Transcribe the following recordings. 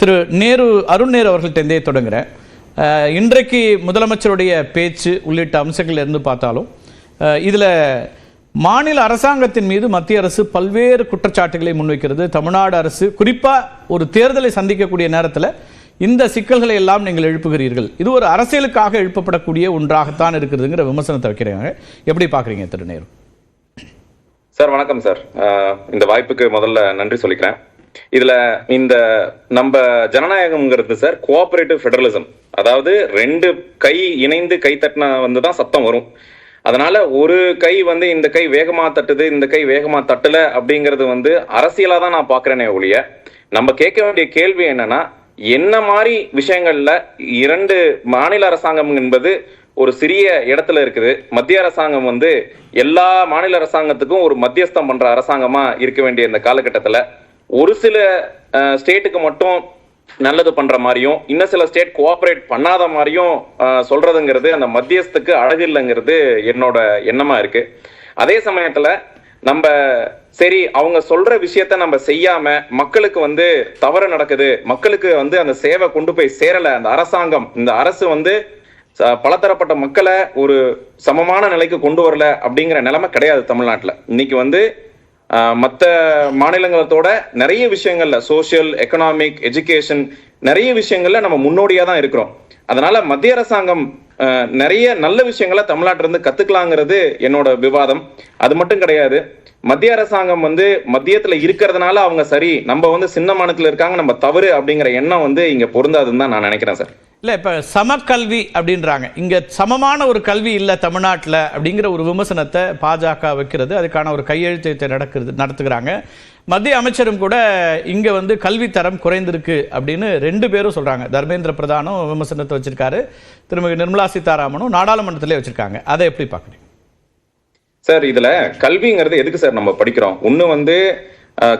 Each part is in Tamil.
திரு நேரு அருண் நேரு அவர்கள்ட்டேருந்தே தொடங்குகிறேன் இன்றைக்கு முதலமைச்சருடைய பேச்சு உள்ளிட்ட அம்சங்கள் இருந்து பார்த்தாலும் இதில் மாநில அரசாங்கத்தின் மீது மத்திய அரசு பல்வேறு குற்றச்சாட்டுகளை முன்வைக்கிறது. தமிழ்நாடு அரசு குறிப்பாக ஒரு தேர்தலை சந்திக்கக்கூடிய நேரத்தில் இந்த சிக்கல்களை எல்லாம் நீங்கள் எழுப்புகிறீர்கள். இது ஒரு அரசியலுக்காக எழுப்பப்படக்கூடிய ஒன்றாகத்தான் இருக்கிறதுங்கிற விமர்சனத்தை வைக்கிறாங்க. எப்படி பார்க்குறீங்க திரு நேரு? சார் வணக்கம் சார். இந்த வாய்ப்புக்கு முதல்ல நன்றி சொல்லிக்கிறேன். இதுல இந்த நம்ம ஜனநாயகம்ங்கிறது சார் கோஆபரேட்டிவ் ஃபெடரலிசம் அதாவது ரெண்டு கை இணைந்து கை தட்டினா வந்து தான் சத்தம் வரும். அதனால ஒரு கை வந்து இந்த கை வேகமா தட்டுது இந்த கை வேகமா தட்டல அப்படிங்கிறது வந்து அரசியலா தான் நான் பாக்குறேனே ஒழிய நம்ம கேட்க வேண்டிய கேள்வி என்னன்னா என்ன மாதிரி விஷயங்கள்ல இரண்டு மாநில அரசாங்கம் என்பது ஒரு சிறிய இடத்துல இருக்குது. மத்திய அரசாங்கம் வந்து எல்லா மாநில அரசாங்கத்துக்கும் ஒரு மத்தியஸ்தம் பண்ற அரசாங்கமா இருக்க வேண்டிய இந்த காலகட்டத்துல ஒரு சில ஸ்டேட்டுக்கு மட்டும் நல்லது பண்ற மாதிரியும் இன்னும் சில ஸ்டேட் கோஆபரேட் பண்ணாத மாதிரியும் சொல்றதுங்கிறது அந்த மத்தியஸ்துக்கு அழகு இல்லைங்கிறது என்னோட எண்ணமா இருக்கு. அதே சமயத்துல நம்ம சரி அவங்க சொல்ற விஷயத்த நம்ம செய்யாம மக்களுக்கு வந்து தவறு நடக்குது மக்களுக்கு வந்து அந்த சேவை கொண்டு போய் சேரல அந்த அரசாங்கம் இந்த அரசு வந்து ச- பலதரப்பட்ட மக்களை ஒரு சமமான நிலைக்கு கொண்டு வரல அப்படிங்கிற நிலைமை கிடையாது தமிழ்நாட்டுல. இன்னைக்கு வந்து மற்ற மாநிலங்களத்தோட நிறைய விஷயங்கள்ல சோஷியல் எக்கனாமிக் எஜுகேஷன் நிறைய விஷயங்கள்ல நம்ம முன்னோடியா தான் இருக்கிறோம். அதனால மத்திய அரசாங்கம் நிறைய நல்ல விஷயங்களை தமிழ்நாட்டுல இருந்து கத்துக்கலாங்கிறது என்னோட விவாதம். அது மட்டும் கிடையாது. மத்திய அரசாங்கம் வந்து மத்தியத்துல இருக்கிறதுனால அவங்க சரி நம்ம வந்து சின்ன மாநிலத்துல இருக்காங்க நம்ம தவறு அப்படிங்கிற எண்ணம் வந்து இங்க பொருந்தாதுன்னு தான் நான் நினைக்கிறேன் சார். இல்லை இப்போ சமக்கல்வி அப்படின்றாங்க. இங்கே சமமான ஒரு கல்வி இல்லை தமிழ்நாட்டில் அப்படிங்கிற ஒரு விமர்சனத்தை பாஜக வைக்கிறது. அதுக்கான ஒரு கையெழுத்தத்தை நடக்கிறது நடத்துகிறாங்க. மத்திய அமைச்சரும் கூட இங்கே வந்து கல்வி தரம் குறைந்திருக்கு அப்படின்னு ரெண்டு பேரும் சொல்கிறாங்க தர்மேந்திர பிரதானும் விமர்சனத்தை வச்சிருக்காரு. திருமதி நிர்மலா சீதாராமனும் நாடாளுமன்றத்திலே வச்சிருக்காங்க. அதை எப்படி பார்க்குறீங்க? சார் இதில் கல்விங்கிறது எதுக்கு சார் நம்ம படிக்கிறோம்? ஒன்று வந்து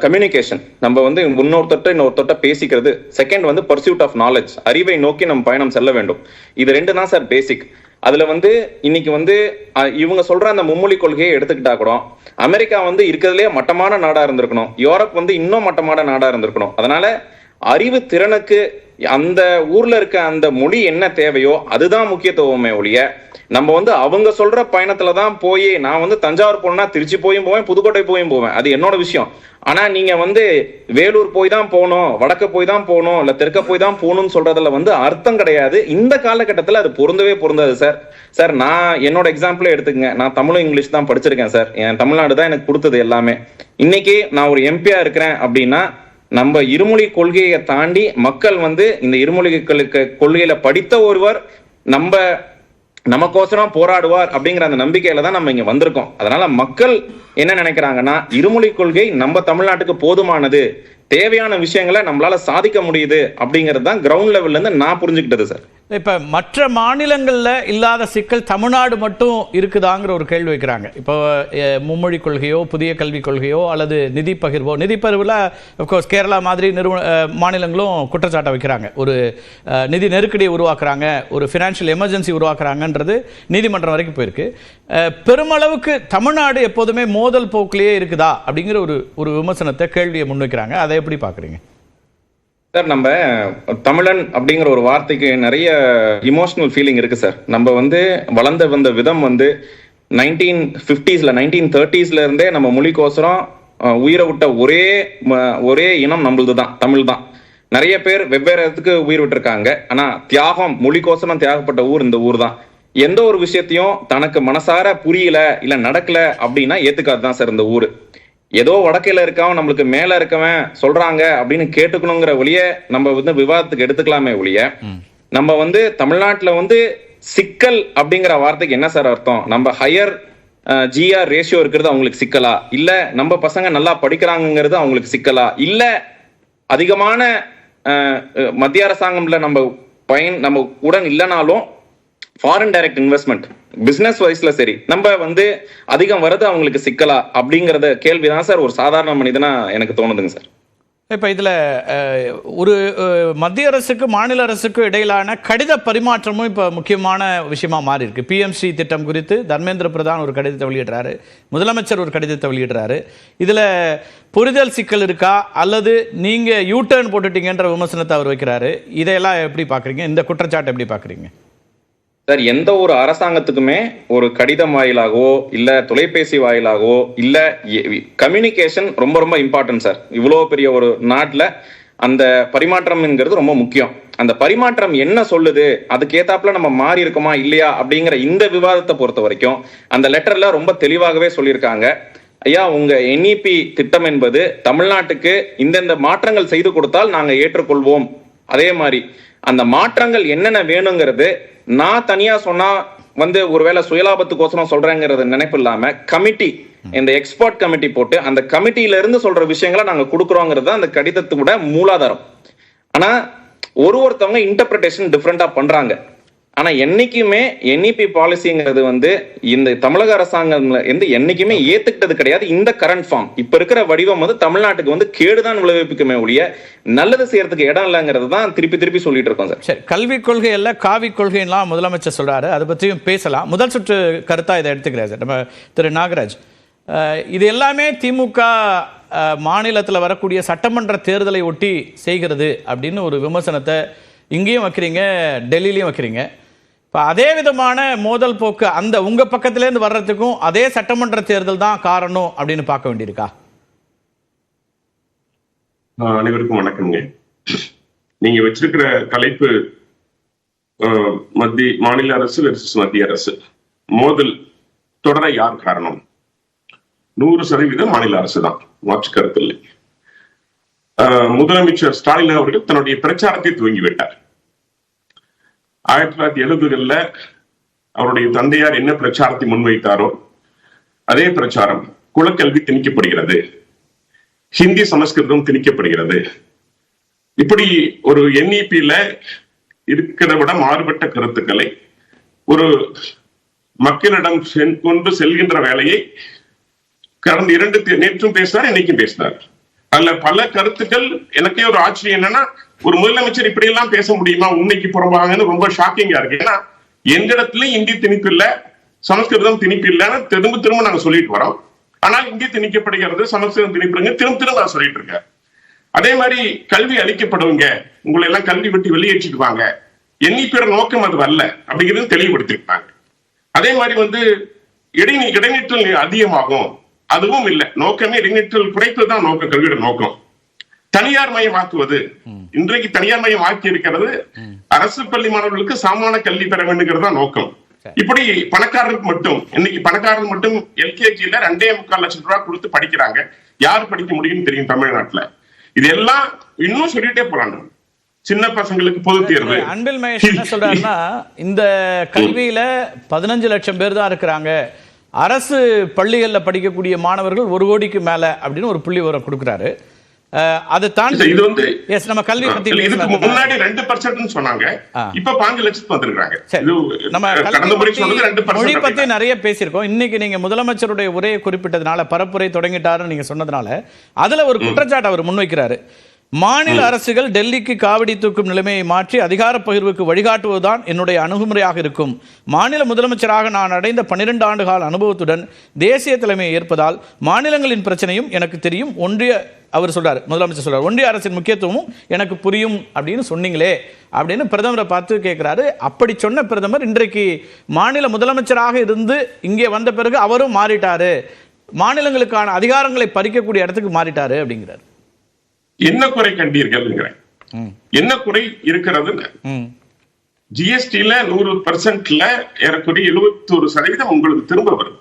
கம்யூனிகேஷன் நம்ம வந்து இன்னொருத்தட்ட இன்னொருத்தட்ட பேசிக்கிறது. செகண்ட் வந்து பர்சியூட் ஆஃப் நாலேஜ் அறிவை நோக்கி நம்ம பயணம் செல்ல வேண்டும். இது ரெண்டு தான் சார் பேசிக் அதுல வந்து இன்னைக்கு வந்து இவங்க சொல்ற அந்த மும்மொழி கொள்கையை எடுத்துக்கிட்டா கூட அமெரிக்கா வந்து இருக்கிறதுலே மட்டமான நாடா இருந்திருக்கணும். யூரோப் வந்து இன்னும் மட்டமான நாடா இருந்திருக்கணும். அதனால அறிவு திறனுக்கு அந்த ஊர்ல இருக்க அந்த மொழி என்ன தேவையோ அதுதான் முக்கியத்துவமே ஒழிய நம்ம வந்து அவங்க சொல்ற பயணத்துல தான் போய் நான் வந்து தஞ்சாவூர் போனா திருச்சி போயும் போவேன் புதுக்கோட்டை போயும் போவேன். அது என்னோட விஷயம். ஆனா நீங்க வந்து வேலூர் போய் தான் போகணும் வடக்க போய் தான் போகணும் இல்ல தெற்க போய் தான் போகணும்னு சொல்றதுல வந்து அர்த்தம் கிடையாது. இந்த காலகட்டத்துல அது பொருந்தவே பொருந்தாது சார் சார் நான் என்னோட எக்ஸாம்பிளே எடுத்துக்கங்க. நான் தமிழும் இங்கிலீஷ் தான் படிச்சிருக்கேன் சார் என் தமிழ்நாடு தான் எனக்கு கொடுத்தது எல்லாமே. இன்னைக்கு நான் ஒரு எம்பியா இருக்கிறேன் அப்படின்னா நம்ம இருமொழி கொள்கையை தாண்டி மக்கள் வந்து இந்த இருமொழி கொள்கையில படித்த ஒருவர் நம்ம நமக்கோசரம் போராடுவார் அப்படிங்கிற அந்த நம்பிக்கையில தான் நம்ம இங்க வந்திருக்கோம். அதனால மக்கள் என்ன நினைக்கிறாங்கன்னா இருமொழி கொள்கை நம்ம தமிழ்நாட்டுக்கு போதுமானது தேவையான விஷயங்களை நம்மளால சாதிக்க முடியுது அப்படிங்கிறது தான் கிரவுண்ட் லெவல்ல இருந்து நான் புரிஞ்சுக்கிட்டது சார் இப்போ மற்ற மாநிலங்களில் இல்லாத சிக்கல் தமிழ்நாடு மட்டும் இருக்குதாங்கிற ஒரு கேள்வி வைக்கிறாங்க. இப்போ மும்மொழி கொள்கையோ புதிய கல்விக் கொள்கையோ அல்லது நிதி பகிர்வோ நிதி பகிர்வில் அஃப்கோர்ஸ் கேரளா மாதிரி நிறுவ மாநிலங்களும் குற்றச்சாட்டை வைக்கிறாங்க. ஒரு நிதி நெருக்கடியை உருவாக்குறாங்க ஒரு ஃபினான்ஷியல் எமர்ஜென்சி உருவாக்குறாங்கன்றது நீதிமன்றம் வரைக்கும் போயிருக்கு. பெருமளவுக்கு தமிழ்நாடு எப்போதுமே மோதல் போக்கிலேயே இருக்குதா அப்படிங்கிற ஒரு ஒரு விமர்சனத்தை கேள்வியை முன்வைக்கிறாங்க. அதை எப்படி பார்க்குறீங்க சார் நம்ம தமிழன் அப்படிங்கிற ஒரு வார்த்தைக்கு நிறைய இமோஷனல் ஃபீலிங் இருக்கு சார். நம்ம வந்து வளர்ந்து வந்த விதம் வந்து நைன்டீன் ஃபிஃப்டிஸ்ல நைன்டீன் தேர்ட்டிஸ்ல இருந்தே நம்ம மொழிக்கோசரம் அஹ், உயிரை விட்ட ஒரே ஒரே இனம் நம்மளது தான் தமிழ் தான் நிறைய பேர் வெவ்வேறு இடத்துக்கு உயிர் விட்டுருக்காங்க. ஆனா தியாகம் மொழிக்கோசரம் தியாகப்பட்ட ஊர் இந்த ஊர் தான் எந்த ஒரு விஷயத்தையும் தனக்கு மனசார புரியல இல்ல நடக்கல அப்படின்னா ஏத்துக்காது தான் சார் இந்த ஊர். ஏதோ வடக்கையில இருக்கவன் நம்மளுக்கு மேல இருக்கவன் சொல்றாங்க அப்படின்னு கேட்டுக்கணுங்கிற ஒழிய நம்ம வந்து விவாதத்துக்கு எடுத்துக்கலாமே ஒழிய நம்ம வந்து தமிழ்நாட்டுல வந்து சிக்கல் அப்படிங்கிற வார்த்தைக்கு என்ன சார் அர்த்தம்? நம்ம ஹையர் ஜிஆர் ரேஷியோ இருக்கிறது அவங்களுக்கு சிக்கலா? இல்ல நம்ம பசங்க நல்லா படிக்கிறாங்கங்கிறது அவங்களுக்கு சிக்கலா? இல்ல அதிகமான மத்திய அரசாங்கம்ல நம்ம பயன் நம்ம உடன் இல்லைனாலும் ஃபாரின் டைரக்ட் இன்வெஸ்ட்மெண்ட் பிசினஸ் வைஸ்ல சரி. நம்ம வந்து அதிகம் வருது அவங்களுக்கு சிக்கலா? அப்படிங்கறத கேள்விதான் சார். ஒரு சாதாரண மனிதனா எனக்கு தோணுதுங்க சார். இப்போ இதில் ஒரு மத்திய அரசுக்கு மாநில அரசுக்கு இடையிலான கடித பரிமாற்றமும் இப்போ முக்கியமான விஷயமா மாறி இருக்கு. பிஎம்சி திட்டம் குறித்து தர்மேந்திர பிரதான் ஒரு கடிதத்தை வெளியிடுறாரு. முதலமைச்சர் ஒரு கடிதத்தை வெளியிடுறாரு. இதில் புரிதல் சிக்கல் இருக்கா? அல்லது நீங்கள் யூ டர்ன் போட்டுட்டீங்கன்ற விமர்சனத்தை அவர் வைக்கிறாரு. இதையெல்லாம் எப்படி பார்க்குறீங்க இந்த குற்றச்சாட்டை எப்படி பார்க்குறீங்க சார் எந்த ஒரு அரசாங்கத்துக்குமே ஒரு கடிதம் வாயிலாகவோ இல்ல தொலைபேசி வாயிலாகவோ இல்ல கம்யூனிகேஷன் ரொம்ப ரொம்ப இம்பார்ட்டன்ட் சார். இவ்வளோ பெரிய ஒரு நாட்டில் அந்த பரிமாற்றம்ங்கிறது ரொம்ப முக்கியம். அந்த பரிமாற்றம் என்ன சொல்லுது அதுக்கு ஏத்தாப்புல நம்ம மாறி இருக்கோமா இல்லையா அப்படிங்கிற இந்த விவாதத்தை பொறுத்த வரைக்கும் அந்த லெட்டர்ல ரொம்ப தெளிவாகவே சொல்லியிருக்காங்க. ஐயா உங்க என்இபி திட்டம் என்பது தமிழ்நாட்டுக்கு இந்தந்த மாற்றங்கள் செய்து கொடுத்தால் நாங்க ஏற்றுக்கொள்வோம். அதே மாதிரி அந்த மாற்றங்கள் என்னென்ன வேணுங்கிறது நான் தனியா சொன்னா வந்து ஒருவேளை சுயலாபத்துக்கோசரம் சொல்றேங்கிறது நினைப்பு இல்லாம கமிட்டி இந்த எக்ஸ்பர்ட் கமிட்டி போட்டு அந்த கமிட்டியில இருந்து சொல்ற விஷயங்களை நாங்க கொடுக்குறோங்கிறது தான் அந்த கடிதத்தோட மூலாதாரம். ஆனா ஒரு ஒருத்தவங்க இன்டர்பிரிட்டேஷன் டிஃப்ரெண்டா பண்றாங்க. ஆனா என்னைக்குமே என்இபி பாலிசிங்கிறது வந்து இந்த தமிழக அரசாங்கம் வந்து என்னைக்குமே ஏத்துக்கிட்டது கிடையாது. இந்த கரண்ட் ஃபார்ம் இப்ப இருக்கிற வடிவம் வந்து தமிழ்நாட்டுக்கு வந்து கேடுதான் விளைவிக்குமே ஒழிய நல்லது செய்யறதுக்கு இடம் இல்லைங்கிறது தான் திருப்பி திருப்பி சொல்லிட்டு இருக்கோம் சார். சரி கல்விக் கொள்கை அல்ல காவி கொள்கைலாம் முதலமைச்சர் சொல்றாரு. அதை பற்றியும் பேசலாம். முதல் சுற்று கருத்தா இதை எடுத்துக்கிறார் சார். நம்ம திரு நாகராஜ். இது எல்லாமே திமுக மாநிலத்தில் வரக்கூடிய சட்டமன்ற தேர்தலை ஒட்டி செய்கிறது அப்படின்னு ஒரு விமர்சனத்தை இங்கேயும் வைக்கிறீங்க டெல்லியிலையும் வைக்கிறீங்க. இப்போ அதே விதமான மோதல் போக்கு அந்த உங்க பக்கத்துலேருந்து வர்றதுக்கும் அதே சட்டமன்ற தேர்தல் தான் காரணம் அப்படின்னு பார்க்க வேண்டியிருக்கா? அனைவருக்கும் வணக்கம்ங்க. நீங்க வச்சிருக்கிற தலைப்பு ஆஹ் மத்திய மாநில அரசு வெர்சஸ் மத்திய அரசு. மோதல் தொடர யார் காரணம்? நூறு சதவீதம் மாநில அரசு தான். மாற்று கருத்து இல்லை. ஆஹ் முதலமைச்சர் ஸ்டாலின் அவர்கள் தன்னுடைய பிரச்சாரத்தை துவங்கி விட்டார் ஆயிரத்தி தொள்ளாயிரத்தி எழுபதுகள்ல அவருடைய தந்தையார் என்ன பிரச்சாரத்தை முன்வைத்தாரோ அதே பிரச்சாரம் குலக்கல்வி திணிக்கப்படுகிறது. ஹிந்தி சமஸ்கிருதம் திணிக்கப்படுகிறது. இப்படி ஒரு என்இபியில இருக்கிறத விட மாறுபட்ட கருத்துக்களை ஒரு மக்களிடம் கொண்டு செல்கின்ற வேலையை கடந்த இரண்டு நேற்றும் பேசினார் இன்னைக்கும் பேசினார். பல பல கருத்துக்கள் எனக்கே ஒரு ஆச்சரியம் என்னன்னா ஒரு முதலமைச்சர் இப்படி எல்லாம் பேச முடியுமா? உண்மைக்கு புறம்பாங்கன்னு ரொம்ப ஷாக்கிங்கா இருக்கு. ஏன்னா எந்த இடத்துலயும் இந்தி திணிப்பு இல்ல சமஸ்கிருதம் திணிப்பு இல்லைன்னு திரும்ப திரும்ப நாங்க சொல்லிட்டு வரோம். ஆனால் இந்தி திணிக்கப்படுகிறது சமஸ்கிருதம் திணிப்புங்க திரும்ப திரும்ப நான் சொல்லிட்டு இருக்கேன். அதே மாதிரி கல்வி அளிக்கப்படுவங்க உங்களை எல்லாம் கல்வி விட்டு வெளியேற்றிட்டு வாங்க. எண்ணி பேர் நோக்கம் அது அல்ல அப்படிங்கிறது தெளிவுபடுத்திருப்பாங்க. அதே மாதிரி வந்து இடை இடைநிற்றல் அதிகமாகும். அதுவும் இல்லை. நோக்கமே இடைநிற்றல் குறைப்பது தான் நோக்கம் கல்வியோட நோக்கம். தனியார் மயமாக்குவது இன்றைக்கு தனியார் மயம் ஆக்கி இருக்கிறது. அரசு பள்ளி மாணவர்களுக்கு சமமான கல்வி பெற வேண்டுங்கிறது தான் நோக்கம். இப்படி பணக்காரருக்கு மட்டும் இன்னைக்கு பணக்காரருக்கு மட்டும் எல்கேஜில ரெண்டே முக்கால் லட்சம் ரூபாய் கொடுத்து படிக்கிறாங்க. யார் படிக்க முடியும்னு தெரியும் தமிழ்நாட்டுல. இதெல்லாம் இன்னும் சொல்லிட்டே போறாங்க. சின்ன பசங்களுக்கு பொது தேர்வு. அன்பில் மகேஷ் என்ன சொல்றாருன்னா இந்த கல்வியில பதினஞ்சு லட்சம் பேர் தான் இருக்கிறாங்க. அரசு பள்ளிகளில் படிக்கக்கூடிய மாணவர்கள் ஒரு கோடிக்கு மேல அப்படின்னு ஒரு புள்ளி விவரம் கொடுக்குறாரு. அதை தாண்டி இது வந்து எஸ் நம்ம கல்வி பத்தி. முன்னாடி ரெண்டு பர்சன்ட் சொன்னாங்க. இப்ப பாஞ்சு லட்சத்துக்கு வந்திருக்காங்க நம்ம மொழி பத்தி நிறைய பேசியிருக்கோம். இன்னைக்கு நீங்க முதலமைச்சருடைய உரையை குறிப்பிட்டதுனால பரப்புரை தொடங்கிட்டாருன்னு நீங்க சொன்னதுனால அதுல ஒரு குற்றச்சாட்டு அவர் முன்வைக்கிறாரு. மாநில அரசுகள் டெல்லிக்கு காவடி தூக்கும் நிலைமையை மாற்றி அதிகார பகிர்வுக்கு வழிகாட்டுவதுதான் என்னுடைய அணுகுமுறையாக இருக்கும். மாநில முதலமைச்சராக நான் அடைந்த பன்னிரண்டு ஆண்டு கால அனுபவத்துடன் தேசிய தலைமையை ஏற்பதால் மாநிலங்களின் பிரச்சனையும் எனக்கு தெரியும். ஒன்றிய அவர் சொல்றாரு முதலமைச்சர் சொல்றாரு ஒன்றிய அரசின் முக்கியத்துவமும் எனக்கு புரியும் அப்படின்னு சொன்னீங்களே அப்படின்னு பிரதமரை பார்த்து கேட்கிறாரு. அப்படி சொன்ன பிரதமர் இன்றைக்கு மாநில முதலமைச்சராக இருந்து இங்கே வந்த பிறகு அவரும் மாறிட்டாரு. மாநிலங்களுக்கான அதிகாரங்களை பறிக்கக்கூடிய இடத்துக்கு மாறிட்டாரு அப்படிங்கிறார். என்ன குறை கண்டீர்கள்ங்கிறேன் ம். என்ன குறை இருக்கிறது ம். ஜிஎஸ்டில நூறு பர்சன்ட்ல ஏறக்குறைய எழுபத்தொரு சதவீதம் உங்களுக்கு திரும்ப வருது.